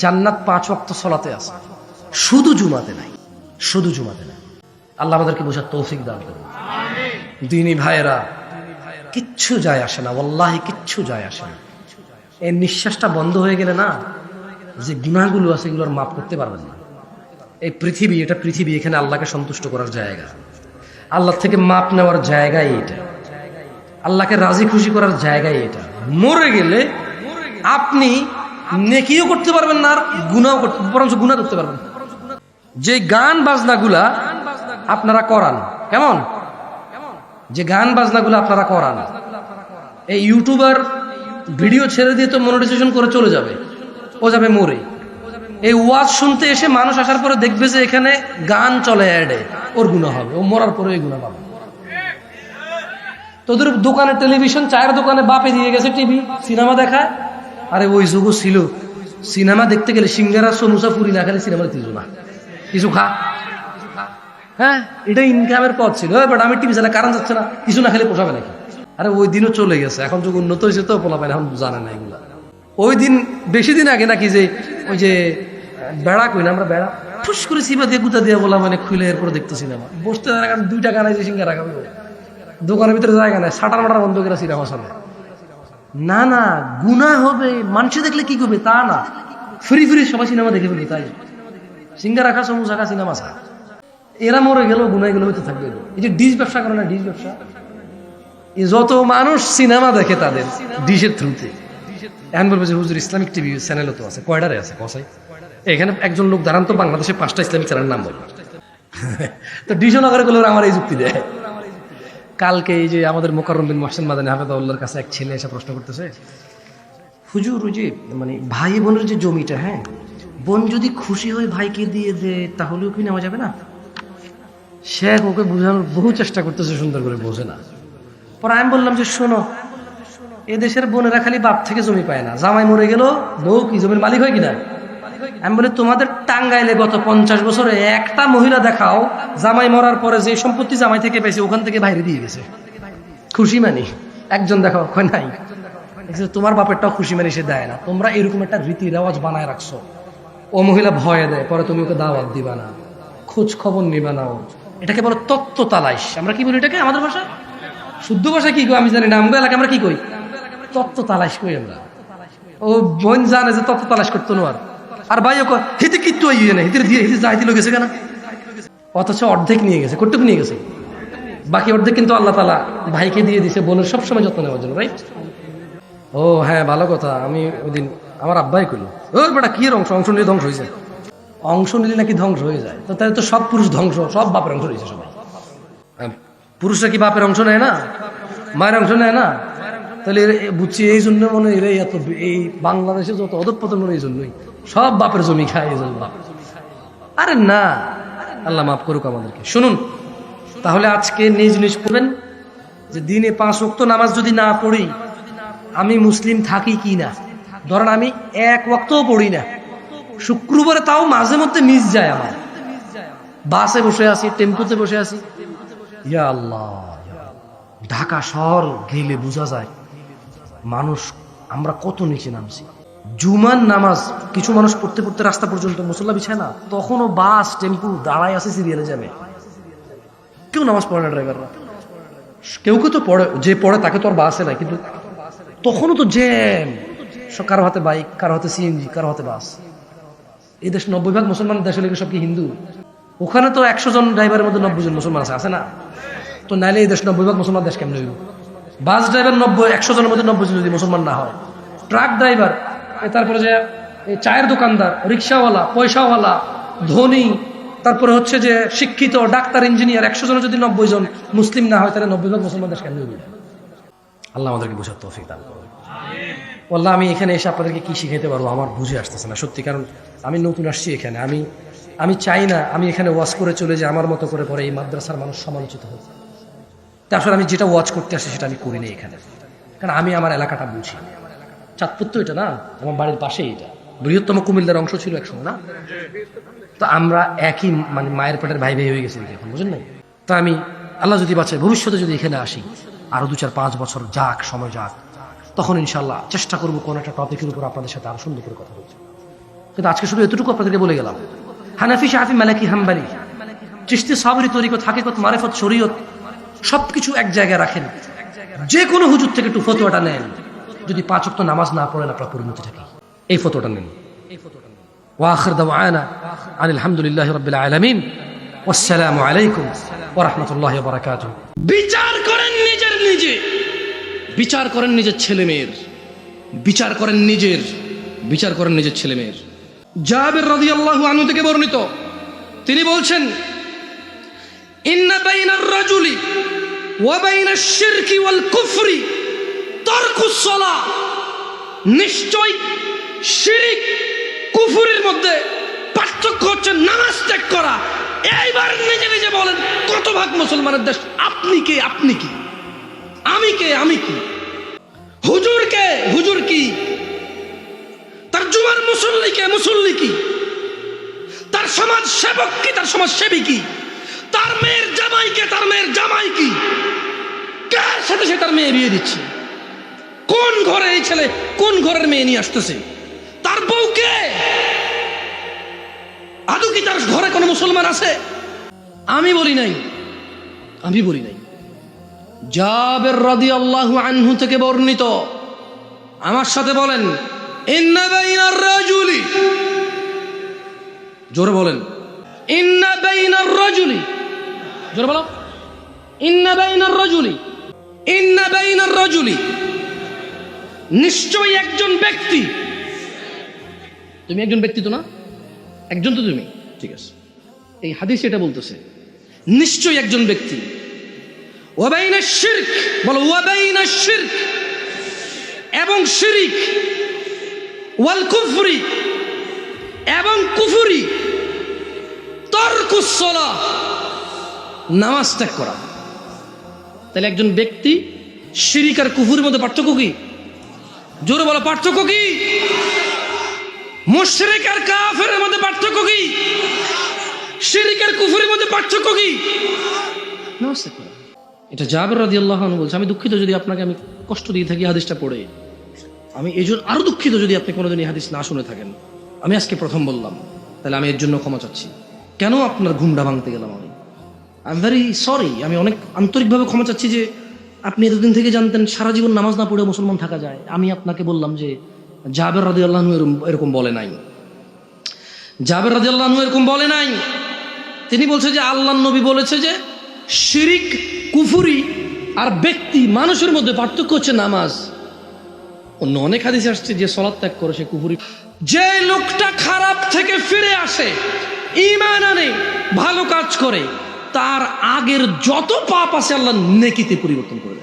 জান্নাত পাঁচ ওয়াক্ত সলাতে আছে। শুধু জুমাতে নাই, শুধু জুমাতে নাই। আল্লাহ আমাদেরকে বোঝার তৌফিক দান করুন। দিনী ভাইয়েরা, কিচ্ছু যায় আসে না ওল্লাহি কিচ্ছু যায় আসে না। এই নিঃশ্বাসটা বন্ধ হয়ে গেলে না, যে গুণাগুলো আছে এগুলোর মাপ করতে পারবেন না। এই পৃথিবী, এটা পৃথিবী, এখানে আল্লাহকে সন্তুষ্ট করার জায়গা। আল্লাহ থেকে মাপ নেওয়ার জায়গাই এটা আল্লাহকে রাজি খুশি করার জায়গাই এটা মরে গেলে আপনি নেকিও করতে পারবেন না আর গুনাও করতে বরঞ্চ গুণা করতে পারবেন। যে গান বাজনাগুলা আপনারা করান, কেমন? যে গান বাজনাগুলো আপনারা করান। এই ইউটিউবার ভিডিও ছেড়ে দিয়ে তো মনিটাইজেশন করে চলে যাবে। ও যাবে মরে। এই ওয়াজ শুনতে এসে মানুষ আসার পরে দেখবে যে এখানে গান চলে অ্যাডে। ওর গুণা হবে। ও মরার পরে গুণা পাবে। তোদের দোকানে টেলিভিশন, চায়ের দোকানে বাপে দিয়ে গেছে টিভি, সিনেমা দেখায়। আরে ওই যুগও ছিল। সিনেমা দেখতে গেলে সিঙ্গারা সমুসা ফুরি না খেলে সিনেমা দেখতে না। কিছু খা। হ্যাঁ এটা ইনকামের পথ ছিল। বাট আমি টিভি চালা কারণ যাচ্ছে না। কিছু না খেলে পোষাবে নাকি? আরে ওই দিনও চলে গেছে। এখন যুগ উন্নত হয়েছে তো পোলাপায় এখন জানে না এগুলা। ওই দিন, বেশি দিন আগে নাকি যে, ওই যে, বেড়া কই না আমরা বেড়া? ফুস করে সিবা দিয়ে গুতা দিয়ে বলা মানে খুলে এরপর দেখতো সিনেমা। বসতে না কারণ দুইটা গানায় যে সিঙ্গারা খাবে দোকানের ভিতরে জায়গা নাই, সাটার মাটার বন্ধ করে সিনেমা সামনে না না গুণা হবে, মানুষে দেখলে কি করবে? তা না। ফ্রি ফ্রি সবাই সিনেমা দেখে ফেলি, তাই? সিঙ্গারা খা সমুসা খা, সিনেমা খা। এরা মরে গেল গুনাই গুলো হইতে থাকবে। এই যে ডিশ ব্যবসা করে না, ডিশ ব্যবসা? যত মানুষ সিনেমা দেখে তাদের, ডিশের থ্রুতে। এখন বলব যে, হুজুর, ইসলামিক টিভি চ্যানেলও তো আছে কয়ডারে আছে? কসাই। এখানে একজন লোক দাঁড়ান তো বাংলাদেশে পাঁচটা ইসলামিক চ্যানেল নাম বলব তো ডিশও নগরে গুলোর আমার এই যুক্তি দেয়। কালকে এই যে আমাদের মোকাররম বিন মোহসেন মাদানী হাফেদাউল্লার কাছে এক ছেলে এসে প্রশ্ন করতেছে, হুজুর, ওই যে মানে ভাই বোনের যে জমিটা হ্যাঁ? বোন যদি খুশি হয়ে ভাইকে দিয়ে দেয় তাহলেও কি নেওয়া যাবে না? শেখ ওকে বোঝানোর বহু চেষ্টা করতেছে, সুন্দর করে বোঝে না। পরে আমি বললাম যে, শোনো, এদেশের বোনেরা খালি বাপ থেকে জমি পায় না। জামাই মরে গেল, বউ কি জমির মালিক হয় কিনা? আমি বলি, তোমাদের টাঙ্গাইলে গত পঞ্চাশ বছরে একটা মহিলা দেখাও, জামাই মরার পরে যে সম্পত্তি জামাই থেকে পেয়েছে, ওখান থেকে বাইরে দিয়ে গেছে। খুশি মানি? একজন দেখাও নাই? তোমার বাপেরটাও খুশি মানি, সে দেয় না। তোমরা এরকম একটা রীতি রেওয়াজ বানায় রাখছো। ও মহিলা ভয়ে দেয়, পরে তুমি ওকে দাওয়াত দিবা না। খোঁজ খবর নিবা না ও। এটাকে বলো তত্ত্ব তালাইশ। আমরা কি বলি এটাকে আমাদের ভাষা? শুদ্ধ ভাষা কি কই আমি জানি না। আমরা এলাকা আমরা কি কই তত্ত্ব তালাশ কই আমরা। ও বোন জানে যে তত্ত্ব তালাশ করতো না আর। আর ভাই ও হিতে কিত্তু ইয়ে না গেছে কেন? অথচ অর্ধেক নিয়ে গেছে কটুক নিয়ে গেছে। বাকি অর্ধেক কিন্তু আল্লাহ তালা ভাইকে দিয়ে দিছে বোনের সবসময় যত্ন নেওয়ার জন্য রাইট ও হ্যাঁ ভালো কথা। আমি ওই দিন আমার আব্বাই করল ওই বেটা কি অংশ? অংশ নিয়ে ধ্বংস হয়েছে অংশ নিলে নাকি ধ্বংস হয়ে যায়। তো তাহলে তো সব পুরুষ ধ্বংস সব বাপের অংশ রয়েছে সবাই। হ্যাঁ, পুরুষরা কি বাপের অংশ নেয় না? মায়ের অংশ নেয় না? তাহলে এর- বুঝছি এই জন্য মনে হয় এরাই এত এই বাংলাদেশে যত অধপতন মনে এই জন্যই। সব বাপের জমি খায় বাপ। আরে না, আল্লাহ মাফ করুক আমাদেরকে। শুনুন, তাহলে আজকে নিজ নিজ পড়বেন যে দিনে পাঁচ ওয়াক্ত নামাজ যদি না পড়ি, আমি মুসলিম থাকি কি না? ধরেন আমি এক ওয়াক্তও পড়ি না। শুক্রবারে তাও মাঝে মধ্যে মিস যায় আমার। বাসে বসে আছি, টেম্পুতে বসে আছি। ইয়া আল্লাহ। ঢাকা শহর গেলে বোঝা যায়, মানুষ, আমরা কত নিচে নামছি। জুমান নামাজ কিছু মানুষ পড়তে পড়তে রাস্তা পর্যন্ত মুসল্লা বিছায় না, তখনও বাস, টেম্পু দাঁড়ায় আছে সিরিয়ালে যাবে কেউ নামাজ পড়ে না ড্রাইভাররা। কেউ কেউ তো পড়ে, যে পড়ে তাকে তো আর বাসে না কিন্তু তখনও তো জ্যাম। কারও হাতে বাইক, কারও হাতে সিএনজি, কারও হাতে বাস। এই দেশ নব্বই ভাগ মুসলমান, দেশ কি সব কি হিন্দু? ওখানে তো একশো জন ড্রাইভারের মধ্যে নব্বই জন মুসলমান আছে আছে না? তো নাইলে এই দেশ নব্বই ভাগ মুসলমান, দেশ কেমন বাস ড্রাইভার নব্বই, একশো জনের মধ্যে নব্বই জন যদি মুসলমান না হয়, ট্রাক ড্রাইভার তারপরে যে চায়ের দোকানদার, রিক্সাওয়ালা, পয়সাওয়ালা, ধনী, তারপরে হচ্ছে যে শিক্ষিত, ডাক্তার, ইঞ্জিনিয়ার, একশো জনের যদি নব্বই জন মুসলিম না হয়, তাহলে নব্বই ভাগ মুসলমান দেশ হইব আল্লাহ আমাদেরকে বোঝার তৌফিক দান করুন। বললাম আমি এখানে এসে আপনাদেরকে কি শিখাইতে পারব আমার বুঝে আসতেছে না, সত্যি, কারণ আমি নতুন আসছি এখানে। আমি আমি চাই না, আমি এখানে ওয়াচ করে চলে যে আমার মতো করে পরে এই মাদ্রাসার মানুষ সমালোচিত হোক। তারপর আমি যেটা ওয়াচ করতে আসি সেটা আমি করি না এখানে। কারণ আমি আমার এলাকাটা বুঝি। চাঁদপুর তো এটা না? আমার বাড়ির পাশেই এটা। বৃহত্তম কুমিল্লার অংশ ছিল একসময় না? তো আমরা একই মানে মায়ের পেটের ভাই ভাই হয়ে গেছি এখন, বুঝলেন না তা আমি আল্লাহ যদি বাঁচে ভবিষ্যতে যদি এখানে আসি, আরও দু চার পাঁচ বছর যাক, সময় যাক, তখন ইনশাল্লাহ চেষ্টা করব কোন একটা টপিকের উপর আপনাদের সাথে আরও সুন্দর করে কথা বলছি কিন্তু আজকে শুধু এতটুকু আপনাদেরকে বলে গেলাম। হানাফি শাহাফি মালাকি, হাম্বালি চিস্তি সাবরি, তরিকত, হাকিকত, মারেফত, শরীয়ত, সবকিছু এক জায়গায় রাখেন। যে কোনো হুজুর থেকে একটু ফতোয়াটা নেন। যদি পাঁচ অক্ত নামাজ না পড়েন, আপনার পরিণতি থাকে এই ফটোটা নিন। ওয়াখর আলহামদুলিল্লাহ আসসালামু আলাইকুম ওরহমতুল্লাহ বারাকাত বিচার করেন নিজের নিজে। বিচার করেন নিজের ছেলে মেয়ের। বিচার করেন নিজের। বিচার করেন নিজের ছেলে মেয়ের। রাজি আল্লাহ আনু থেকে বর্ণিত। তিনি বলছেন, ইন্না বাইনার রাজুলি শিরকি ওয়াল কুফরি তারকুস সালাহ নিশ্চয় শিরিক কুফুরের মধ্যে পার্থক্য হচ্ছে নামাজ ত্যাগ করা। এইবার নিজে নিজে বলেন, কত ভাগ মুসলমানের দেশ আপনি কে, আপনি কি? আমি কে, আমি কি? হুজুর কে, হুজুর কি? তার জুমার মুসল্লি কে, মুসল্লি কি? তার সমাজ সেবক কি, তার সমাজ সেবী কি? তার মেয়ের জামাই কে, তার মেয়ের জামাই কি? কার সাথে সে তার মেয়ে বিয়ে দিচ্ছে? কোন ঘরে এই ছেলে কোন ঘরের মেয়ে নিয়ে আসতেছে? তার বউকে আদৌ কি তার ঘরে কোনো মুসলমান আছে? আমি বলি নাই। আমি বলি নাই। জাবের রাদি আল্লাহু আনহু থেকে বর্ণিত। আমার সাথে বলেন জোরে বলেন জোরে বলো, ইন্না বাইনার রাজুলি। ইন্না বাইনার রাজুলি। নিশ্চয়ই একজন ব্যক্তি। তুমি একজন ব্যক্তি তো না? একজন তো তুমি। ঠিক আছে। এই হাদিস এটা বলতেছে, নিশ্চয়ই একজন ব্যক্তি। ওয়াবাইনা শিরক, বলো ওয়াবাইনা শিরক। এবং শিরিক, ওয়াল কুফরি। এবং কুফুরি তর্কুসলা নামাজ ত্যাগ করা। তাহলে একজন ব্যক্তি শিরিক আর কুফুরের মধ্যে পার্থক্য কি? জোরে বলো, পার্থক্য কি? মুশরিক আর কাফের মধ্যে পার্থক্য কি? শিরিক আর কুফুরের মধ্যে পার্থক্য কি। এটা জাবের রাদিয়াল্লাহু আনহু বলছে, আমি দুঃখিত যদি আপনাকে আমি কষ্ট দিয়ে থাকি হাদিসটা পড়ে। আমি এই জন্য আরও দুঃখিত যদি আপনি কোনোদিন এই হাদিস না শুনে থাকেন। আমি আজকে প্রথম বললাম, তাহলে আমি এর জন্য ক্ষমা চাচ্ছি। কেন আপনার ঘুমটা ভাঙতে গেলাম আমি? আই এম ভেরি সরি আমি অনেক আন্তরিকভাবে ক্ষমা চাচ্ছি যে আপনি এতদিন থেকে জানতেন সারা জীবন নামাজ না পড়ে মুসলমান থাকা যায়। আমি আপনাকে বললাম যে, জাবের রাজি আল্লাহ এরকম বলে নাই। জাবের রাজি আল্লাহ এরকম বলে নাই। তিনি বলছে যে আল্লাহ নবী বলেছে যে, শিরিক, কুফুরি আর ব্যক্তি, মানুষের মধ্যে পার্থক্য হচ্ছে নামাজ। অন্য অনেক হাদিস আসছে যে, সলাৎ ত্যাগ করে সে কুফুরি যে লোকটা খারাপ থেকে ফিরে আসে ইমান আনে, ভালো কাজ করে তার আগের যত পাপ আছে আল্লাহ নেকিতে পরিবর্তন করে